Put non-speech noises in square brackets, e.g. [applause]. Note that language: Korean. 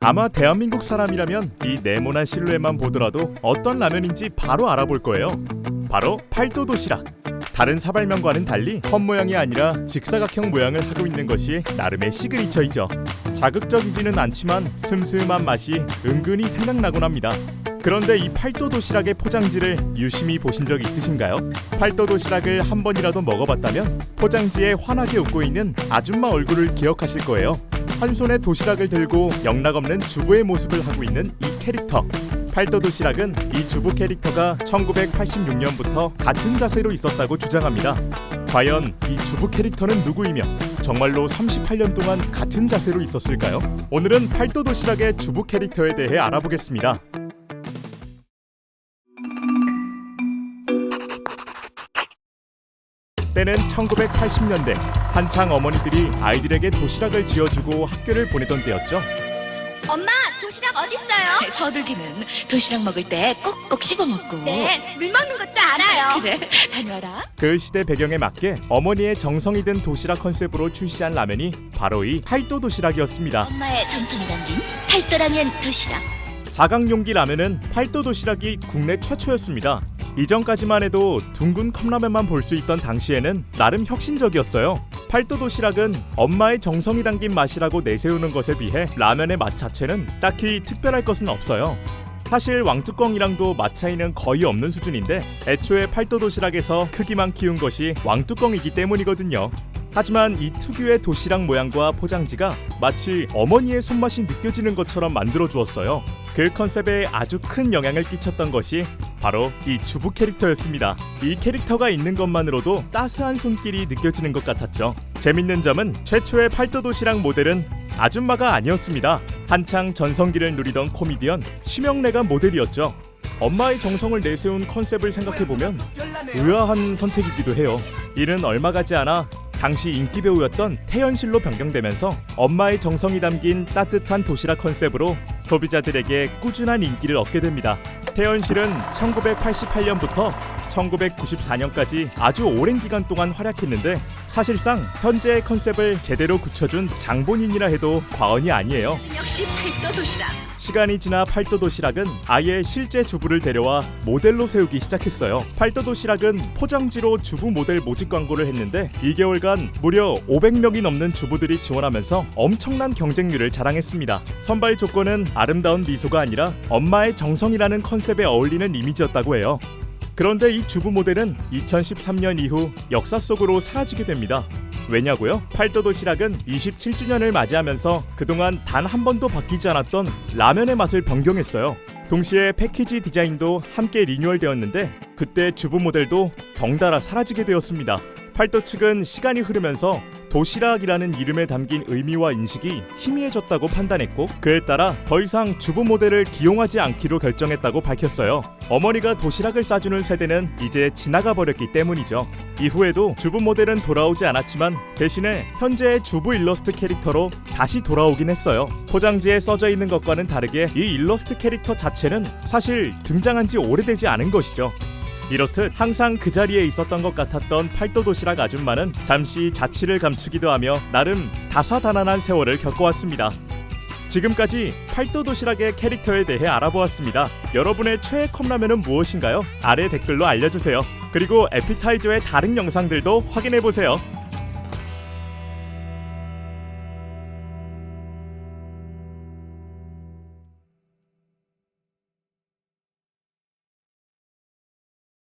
아마 대한민국 사람이라면 이 네모난 실루엣만 보더라도 어떤 라면인지 바로 알아볼 거예요. 바로 팔도 도시락. 다른 사발면과는 달리 컵 모양이 아니라 직사각형 모양을 하고 있는 것이 나름의 시그니처이죠. 자극적이지는 않지만 슴슴한 맛이 은근히 생각나곤 합니다. 그런데 이 팔도 도시락의 포장지를 유심히 보신 적 있으신가요? 팔도 도시락을 한 번이라도 먹어봤다면 포장지에 환하게 웃고 있는 아줌마 얼굴을 기억하실 거예요. 한 손에 도시락을 들고 영락없는 주부의 모습을 하고 있는 이 캐릭터. 팔도 도시락은 이 주부 캐릭터가 1986년부터 같은 자세로 있었다고 주장합니다. 과연 이 주부 캐릭터는 누구이며 정말로 38년 동안 같은 자세로 있었을까요? 오늘은 팔도 도시락의 주부 캐릭터에 대해 알아보겠습니다. 때는 1980년대 한창 어머니들이 아이들에게 도시락을 지어주고 학교를 보내던 때였죠. 엄마, 도시락 어딨어요? 서둘기는 도시락 먹을 때 꼭꼭 씹어 먹고. 네, 물 먹는 것도 알아요. [laughs] 그래, 다녀와라. 그 시대 배경에 맞게 어머니의 정성이 든 도시락 컨셉으로 출시한 라면이 바로 이 팔도 도시락이었습니다. 엄마의 정성이 담긴 팔도라면 도시락. 사각 용기 라면은 팔도 도시락이 국내 최초였습니다. 이전까지만 해도 둥근 컵라면만 볼 수 있던 당시에는 나름 혁신적이었어요. 팔도 도시락은 엄마의 정성이 담긴 맛이라고 내세우는 것에 비해 라면의 맛 자체는 딱히 특별할 것은 없어요. 사실 왕뚜껑이랑도 맛 차이는 거의 없는 수준인데 애초에 팔도 도시락에서 크기만 키운 것이 왕뚜껑이기 때문이거든요. 하지만 이 특유의 도시락 모양과 포장지가 마치 어머니의 손맛이 느껴지는 것처럼 만들어 주었어요. 그 컨셉에 아주 큰 영향을 끼쳤던 것이 바로 이 주부 캐릭터였습니다. 이 캐릭터가 있는 것만으로도 따스한 손길이 느껴지는 것 같았죠. 재밌는 점은 최초의 팔도 도시락 모델은 아줌마가 아니었습니다. 한창 전성기를 누리던 코미디언 심영래가 모델이었죠. 엄마의 정성을 내세운 컨셉을 생각해보면 의아한 선택이기도 해요. 이는 얼마 가지 않아 당시 인기 배우였던 태연실로 변경되면서 엄마의 정성이 담긴 따뜻한 도시락 컨셉으로 소비자들에게 꾸준한 인기를 얻게 됩니다. 태연실은 1988년부터 1994년까지 아주 오랜 기간 동안 활약했는데 사실상 현재의 컨셉을 제대로 굳혀준 장본인이라 해도 과언이 아니에요. 역시 팔도 도시락. 시간이 지나 팔도 도시락은 아예 실제 주부를 데려와 모델로 세우기 시작했어요. 팔도 도시락은 포장지로 주부 모델 모집 광고를 했는데 2개월간 무려 500명이 넘는 주부들이 지원하면서 엄청난 경쟁률을 자랑했습니다. 선발 조건은 아름다운 미소가 아니라 엄마의 정성이라는 컨셉에 어울리는 이미지였다고 해요. 그런데 이 주부 모델은 2013년 이후 역사 속으로 사라지게 됩니다. 왜냐고요? 팔도 도시락은 27주년을 맞이하면서 그동안 단 한 번도 바뀌지 않았던 라면의 맛을 변경했어요. 동시에 패키지 디자인도 함께 리뉴얼되었는데 그때 주부 모델도 덩달아 사라지게 되었습니다. 팔도 측은 시간이 흐르면서 도시락이라는 이름에 담긴 의미와 인식이 희미해졌다고 판단했고 그에 따라 더 이상 주부 모델을 기용하지 않기로 결정했다고 밝혔어요. 어머니가 도시락을 싸주는 세대는 이제 지나가 버렸기 때문이죠. 이후에도 주부 모델은 돌아오지 않았지만 대신에 현재의 주부 일러스트 캐릭터로 다시 돌아오긴 했어요. 포장지에 써져 있는 것과는 다르게 이 일러스트 캐릭터 자체는 사실 등장한 지 오래되지 않은 것이죠. 이렇듯 항상 그 자리에 있었던 것 같았던 팔도 도시락 아줌마는 잠시 자취를 감추기도 하며 나름 다사다난한 세월을 겪어왔습니다. 지금까지 팔도 도시락의 캐릭터에 대해 알아보았습니다. 여러분의 최애 컵라면은 무엇인가요? 아래 댓글로 알려주세요. 그리고 에피타이저의 다른 영상들도 확인해보세요.